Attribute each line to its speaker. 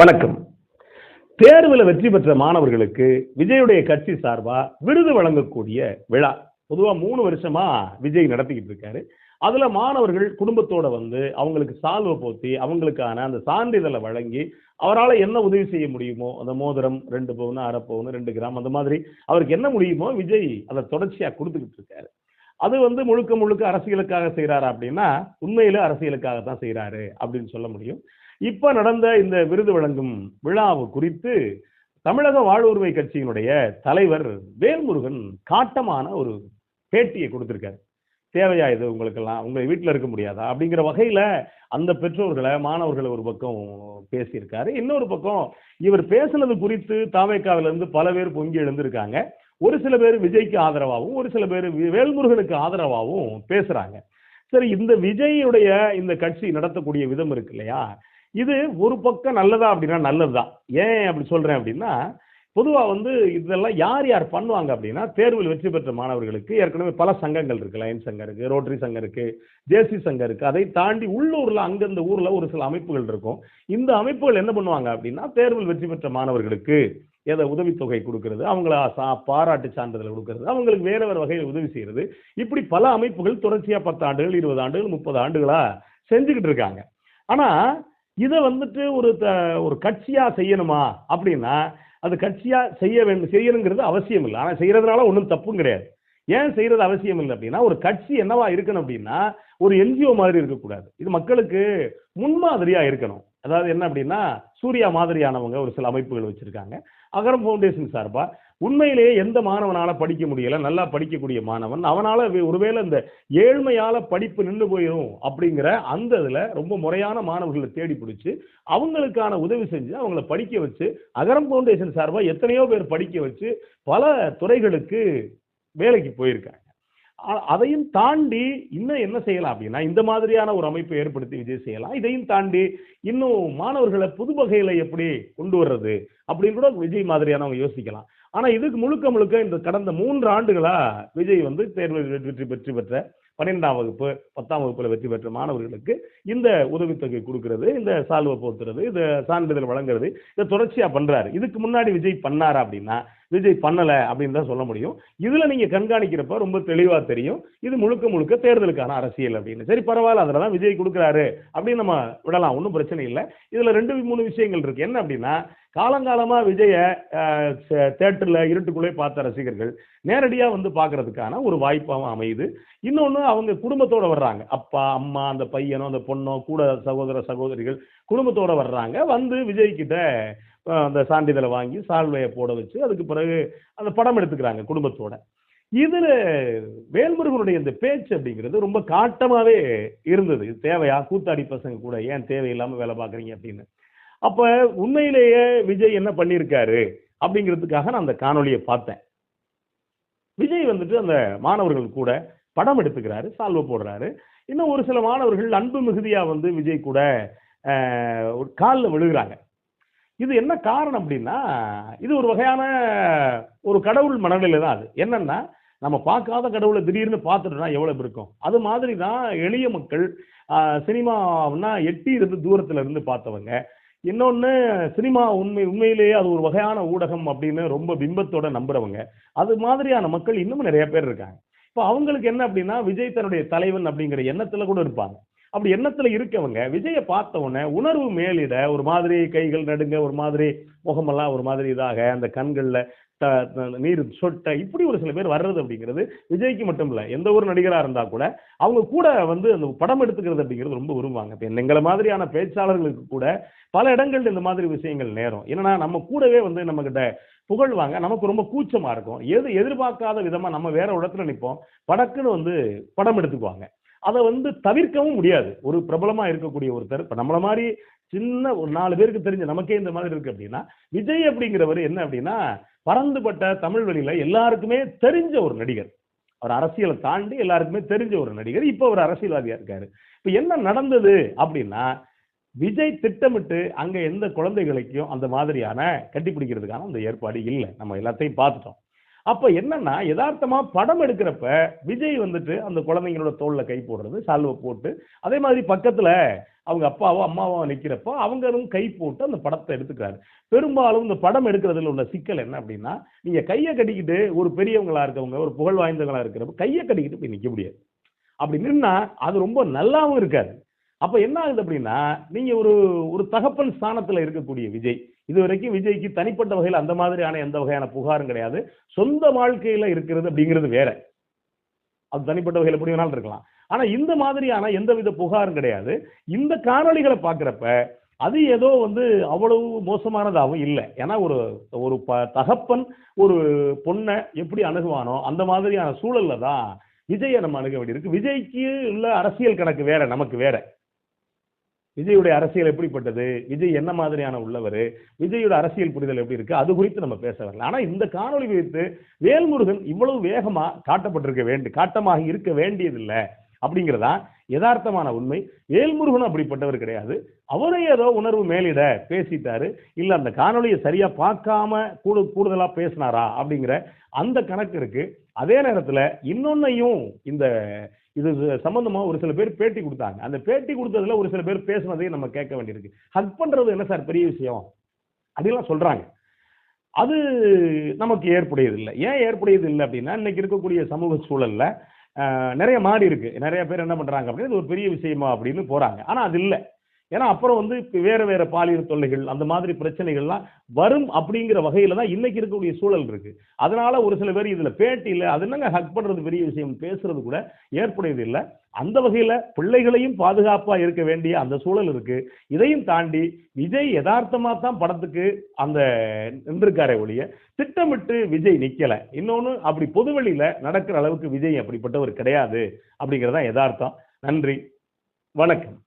Speaker 1: வணக்கம். தேர்வில் வெற்றி பெற்ற மாணவர்களுக்கு விஜயுடைய கட்சி சார்பா விருது வழங்கக்கூடிய விழா. பொதுவா மூணு வருஷமா விஜய் நடத்திக்கிட்டு இருக்காரு. அதுல மாணவர்கள் குடும்பத்தோட வந்து அவங்களுக்கு சால்வை போத்தி அவங்களுக்கான அந்த சான்றிதழை வழங்கி அவரால் என்ன உதவி செய்ய முடியுமோ அந்த மோதிரம் ரெண்டு பவுன் அரை பவுன் ரெண்டு கிராம் அந்த மாதிரி அவருக்கு என்ன முடியுமோ விஜய் அதை தொடர்ச்சியா கொடுத்துக்கிட்டு இருக்காரு. அது வந்து முழுக்க முழுக்க அரசியலுக்காக செய்கிறாரு அப்படின்னா உண்மையில அரசியலுக்காக தான் செய்கிறாரு அப்படின்னு சொல்ல முடியும். இப்போ நடந்த இந்த விருது வழங்கும் விழாவு குறித்து தமிழக வாழ்வுரிமை கட்சியினுடைய தலைவர் வேல்முருகன் காட்டமான ஒரு பேட்டியை கொடுத்திருக்காரு. தேவையா இது உங்களுக்கெல்லாம்? உங்கள் வீட்டில் இருக்க முடியாதா? அப்படிங்கிற வகையில அந்த பெற்றோர்களை மாணவர்களை ஒரு பக்கம் பேசியிருக்காரு. இன்னொரு பக்கம் இவர் பேசுனது குறித்து தாவேக்காவிலிருந்து பல பேர் பொங்கி எழுந்திருக்காங்க. ஒரு சில பேர் விஜய்க்கு ஆதரவாகவும் ஒரு சில பேர் வேல்முருகனுக்கு ஆதரவாகவும் பேசுறாங்க. சரி இந்த விஜயுடைய இந்த கட்சி நடத்தக்கூடிய விதம் இருக்கு இல்லையா? இது ஒரு பக்கம் நல்லதா அப்படின்னா நல்லதுதான். ஏன் அப்படி சொல்றேன் அப்படின்னா பொதுவா வந்து இதெல்லாம் யார் யார் பண்ணுவாங்க அப்படின்னா தேர்வில் வெற்றி பெற்ற மாணவர்களுக்கு ஏற்கனவே பல சங்கங்கள் இருக்கு. லயன் சங்கம் இருக்கு ரோட்டரி சங்கம் இருக்கு ஜேசி சங்கம் இருக்கு. அதை தாண்டி உள்ளூர்ல அந்தந்த ஊர்ல ஒரு சில அமைப்புகள் இருக்கும். இந்த அமைப்புகள் என்ன பண்ணுவாங்க அப்படின்னா தேர்வில் வெற்றி பெற்ற மாணவர்களுக்கு ஏதோ உதவித்தொகை கொடுக்கறது அவங்கள சா- பாராட்டு சான்றிதழ் கொடுக்கறது அவங்களுக்கு வேற வேறு வகையில் உதவி செய்கிறது இப்படி பல அமைப்புகள் தொடர்ச்சியாக பத்து ஆண்டுகள் இருபது ஆண்டுகள் முப்பது ஆண்டுகளாக செஞ்சுக்கிட்டு இருக்காங்க. ஆனால் இதை வந்துட்டு ஒரு த- ஒரு கட்சியாக செய்யணுமா அப்படின்னா அது கட்சியாக செய்ய வேண்டும் செய்யணுங்கிறது அவசியம் இல்லை. ஆனால் செய்கிறதுனால ஒன்றும் தப்பும் கிடையாது. ஏன் செய்கிறது அவசியம் இல்லை அப்படின்னா ஒரு கட்சி என்னவா இருக்கணும் அப்படின்னா ஒரு என்ஜிஓ மாதிரி இருக்கக்கூடாது. இது மக்களுக்கு முன்மாதிரியாக இருக்கணும். அதாவது என்ன அப்படின்னா சூர்யா மாதிரியானவங்க ஒரு சில அமைப்புகள் வச்சுருக்காங்க. அகரம் ஃபவுண்டேஷன் சார்பாக உண்மையிலேயே எந்த மாணவனால படிக்க முடியல நல்லா படிக்கக்கூடிய மாணவன் அவனால் வே- ஒருவேளை இந்த ஏழ்மையால் படிப்பு நின்று போயிடும் அப்படிங்கிற அந்த இதில் ரொம்ப முறையான மாணவர்களை தேடி பிடிச்சி அவங்களுக்கான உதவி செஞ்சு அவங்கள படிக்க வச்சு அகரம் ஃபவுண்டேஷன் சார்பாக எத்தனையோ பேர் படிக்க வச்சு பல துறைகளுக்கு வேலைக்கு போயிருக்காங்க. அதையும் தாண்டி இன்னும் என்ன செய்யலாம் அப்படின்னா இந்த மாதிரியான ஒரு அமைப்பை ஏற்படுத்தி விஜய் செய்யலாம். இதையும் தாண்டி இன்னும் மாணவர்களை புது வகையில எப்படி கொண்டு வர்றது அப்படின்னு கூட விஜய் மாதிரியானவங்க யோசிக்கலாம். ஆனா இதுக்கு முழுக்க முழுக்க இந்த கடந்த மூன்று ஆண்டுகளா விஜய் வந்து தேர்வு வெற்றி வெற்றி பெற்ற பன்னிரெண்டாம் வகுப்பு பத்தாம் வகுப்பில் வெற்றி பெற்ற மாணவர்களுக்கு இந்த உதவித்தொகை கொடுக்கறது இந்த சால்வை போத்துறது இந்த சான்றிதழ் வழங்குறது இதை தொடர்ச்சியாக பண்ணுறாரு இதுக்கு முன்னாடி விஜய் பண்ணாரா அப்படின்னா விஜய் பண்ணலை அப்படின்னு தான் சொல்ல முடியும். இதில் நீங்கள் கண்காணிக்கிறப்ப ரொம்ப தெளிவாக தெரியும். இது முழுக்க முழுக்க தேர்தலுக்கான அரசியல் அப்படின்னு. சரி பரவாயில்ல அதில் தான் விஜய் கொடுக்குறாரு அப்படின்னு நம்ம விடலாம். ஒன்றும் பிரச்சனை இல்லை. இதில் ரெண்டு மூணு விஷயங்கள் இருக்குது என்ன அப்படின்னா காலங்காலமாக விஜயை தேட்டரில் இருட்டுக்குள்ளே பார்த்த ரசிகர்கள் நேரடியாக வந்து பார்க்கறதுக்கான ஒரு வாய்ப்பாகவும் அமையுது. இன்னொன்று அவங்க குடும்பத்தோட வர்றாங்க. அப்பா அம்மா அந்த பையனோ அந்த பொண்ணோ கூட சகோதர சகோதரிகள் குடும்பத்தோட வர்றாங்க. வந்து விஜய்கிட்ட அந்த சான்றிதழை வாங்கி சால்வையை போட வச்சு அதுக்கு பிறகு அந்த படம் எடுத்துக்கிறாங்க குடும்பத்தோட. இதுல வேல்முருகனுடைய இந்த பேச்சு அப்படிங்கிறது ரொம்ப காட்டமாவே இருந்தது. தேவையா? கூத்தாடி பசங்க கூட ஏன் தேவையில்லாம வேலை பார்க்குறீங்க அப்படின்னு. அப்ப உண்மையிலேயே விஜய் என்ன பண்ணியிருக்காரு அப்படிங்கிறதுக்காக நான் அந்த காணொலியை பார்த்தேன். விஜய் வந்துட்டு அந்த மாணவர்கள் கூட படம் எடுத்துக்கிறாரு சால்வை போடுறாரு. இன்னும் ஒரு சில மாணவர்கள் அன்பு மிகுதியா வந்து விஜய் கூட ஒரு காலில் விழுகிறாங்க. இது என்ன காரணம் அப்படின்னா இது ஒரு வகையான ஒரு கடவுள் மனநிலை தான் அது. என்னன்னா நம்ம பார்க்காத கடவுளை திடீர்னு பார்த்துட்டோம்னா எவ்வளவு இருக்கும்? அது மாதிரி தான் எளிய மக்கள் சினிமாவுன்னா எட்டி இருந்து தூரத்துல இருந்து பார்த்தவங்க. இன்னொன்று சினிமா உண்மை உண்மையிலேயே அது ஒரு வகையான ஊடகம் அப்படின்னு ரொம்ப பிம்பத்தோட நம்புறவங்க. அது மாதிரியான மக்கள் இன்னமும் நிறைய பேர் இருக்காங்க. இப்போ அவங்களுக்கு என்ன அப்படின்னா விஜய் தன்னுடைய தலைவன் அப்படிங்கிற எண்ணத்துல கூட இருப்பாங்க. அப்படி எண்ணத்துல இருக்கவங்க விஜயை பார்த்த உடனே உணர்வு மேலிட ஒரு மாதிரி கைகள் நடுங்க ஒரு மாதிரி முகமெல்லாம் ஒரு மாதிரி இதாக அந்த கண்கள்ல நீர் சொட்ட இப்படி ஒரு சில பேர் வர்றது அப்படிங்கிறது விஜய்க்கு மட்டும் இல்லை எந்த ஒரு நடிகராக இருந்தால் கூட அவங்க கூட வந்து அந்த படம் எடுத்துக்கிறது அப்படிங்கிறது ரொம்ப விரும்புவாங்க. இப்போ எங்களை மாதிரியான பேச்சாளர்களுக்கு கூட பல இடங்கள்ல இந்த மாதிரி விஷயங்கள் நேரும். என்னன்னா நம்ம கூடவே வந்து நம்ம புகழ்வாங்க. நமக்கு ரொம்ப கூச்சமாக இருக்கும். எது எதிர்பார்க்காத விதமாக நம்ம வேற இடத்துல நிற்போம் படக்குன்னு வந்து படம் எடுத்துக்குவாங்க. அதை வந்து தவிர்க்கவும் முடியாது. ஒரு பிரபலமா இருக்கக்கூடிய ஒருத்தர். இப்போ நம்மளை மாதிரி சின்ன ஒரு நாலு பேருக்கு தெரிஞ்ச நமக்கே இந்த மாதிரி இருக்கு அப்படின்னா விஜய் அப்படிங்கிறவர் என்ன அப்படின்னா பறந்துபட்ட தமிழ் வழியில எல்லாருக்குமே தெரிஞ்ச ஒரு நடிகர். அவர் அரசியலை தாண்டி எல்லாருக்குமே தெரிஞ்ச ஒரு நடிகர். இப்போ ஒரு அரசியல்வாதியா இருக்காரு. இப்போ என்ன நடந்தது அப்படின்னா விஜய் திட்டமிட்டு அங்க எந்த குழந்தைகளுக்கும் அந்த மாதிரியான கட்டிப்பிடிக்கிறதுக்கான அந்த ஏற்பாடு இல்லை. நம்ம எல்லாத்தையும் பார்த்துட்டோம். அப்ப என்னன்னா யதார்த்தமா படம் எடுக்கிறப்ப விஜய் வந்துட்டு அந்த குழந்தைங்களோட தோல்ல கை போடுறது சால்வை போட்டு அதே மாதிரி பக்கத்துல அவங்க அப்பாவோ அம்மாவோ நிற்கிறப்போ அவங்களும் கை போட்டு அந்த படத்தை எடுத்துக்கிறாரு. பெரும்பாலும் இந்த படம் எடுக்கிறதுல உள்ள சிக்கல் என்ன அப்படின்னா நீங்கள் கையை கட்டிக்கிட்டு ஒரு பெரியவங்களா இருக்கவங்க ஒரு புகழ் வாய்ந்தவங்களா இருக்கிறப்ப கையை கட்டிக்கிட்டு போய் நிற்க முடியாது. அப்படி நின்னா அது ரொம்ப நல்லாவும் இருக்காது. அப்போ என்ன ஆகுது அப்படின்னா நீங்கள் ஒரு ஒரு தகப்பன் ஸ்தானத்தில் இருக்கக்கூடிய விஜய் இது வரைக்கும் விஜய்க்கு தனிப்பட்ட வகையில் அந்த மாதிரியான எந்த வகையான புகாரும் கிடையாது. சொந்த வாழ்க்கையில் இருக்கிறது அப்படிங்கிறது வேற. அது தனிப்பட்ட வகையில் எப்படி வேணாலும் இருக்கலாம். ஆனா இந்த மாதிரியான எந்தவித புகாரும் கிடையாது. இந்த காணொளிகளை பார்க்குறப்ப அது ஏதோ வந்து அவ்வளவு மோசமானதாகவும் இல்லை. ஏன்னா ஒரு ஒரு ப தகப்பன் ஒரு பொண்ணை எப்படி அணுகுவானோ அந்த மாதிரியான சூழல்ல தான் விஜயை நம்ம அணுக வேண்டியிருக்கு. விஜய்க்கு உள்ள அரசியல் கணக்கு வேற நமக்கு வேற. விஜயுடைய அரசியல் எப்படிப்பட்டது? விஜய் என்ன மாதிரியான உள்ளவர்? விஜயோட அரசியல் புரிதல் எப்படி இருக்கு? அது குறித்து நம்ம பேச வரல. ஆனால் இந்த காணொளி குறித்து வேல்முருகன் இவ்வளவு வேகமாக காட்டப்பட்டிருக்க வேண்டி காட்டமாக இருக்க வேண்டியதில்லை. அப்படிங்கிறதா யதார்த்தமான உண்மை. வேல்முருகன் அப்படிப்பட்டவர் கிடையாது. அவரே ஏதோ உணர்வு மேலிட பேசிட்டாரு. இல்லை அந்த காணொளியை சரியாக பார்க்காம கூடு கூடுதலாக பேசினாரா அப்படிங்கிற அந்த கணக்கு இருக்கு. அதே நேரத்தில் இன்னொன்னையும் இந்த இது சம்பந்தமாக ஒரு சில பேர் பேட்டி கொடுத்தாங்க. அந்த பேட்டி கொடுத்ததுல ஒரு சில பேர் பேசுனதையும் நம்ம கேட்க வேண்டியிருக்கு. ஹக் பண்ணுறது என்ன சார் பெரிய விஷயம்? அப்படிலாம் சொல்கிறாங்க அது நமக்கு ஏற்புடையது இல்லை ஏன் ஏற்புடையது இல்லை அப்படின்னா இன்னைக்கு இருக்கக்கூடிய சமூக சூழலில் நிறைய மாறி இருக்குது நிறைய பேர் என்ன பண்ணுறாங்க அப்படின்னு இது ஒரு பெரிய விஷயமா அப்படின்னு போகிறாங்க ஆனால் அது இல்லை. ஏன்னா அப்புறம் வந்து இப்ப வேற வேற பாலியல் தொல்லைகள் அந்த மாதிரி பிரச்சனைகள்லாம் வரும் அப்படிங்கிற வகையில தான் இன்னைக்கு இருக்கக்கூடிய சூழல் இருக்கு. அதனால ஒரு சில பேர் இதுல பேட்டி இல்லை அது என்னங்க ஹக் பண்றது பெரிய விஷயம் பேசுறது கூட ஏற்புடையது இல்லை. அந்த வகையில பிள்ளைகளையும் பாதுகாப்பா இருக்க வேண்டிய அந்த சூழல் இருக்கு. இதையும் தாண்டி விஜய் யதார்த்தமா தான் படத்துக்கு அந்த நின்றுக்காரே ஒழிய திட்டமிட்டு விஜய் நிக்கல. இன்னொன்னு அப்படி பொதுவெளியில நடக்கிற அளவுக்கு விஜய் அப்படிப்பட்டவர் கிடையாது அப்படிங்கறதான் யதார்த்தம். நன்றி. வணக்கம்.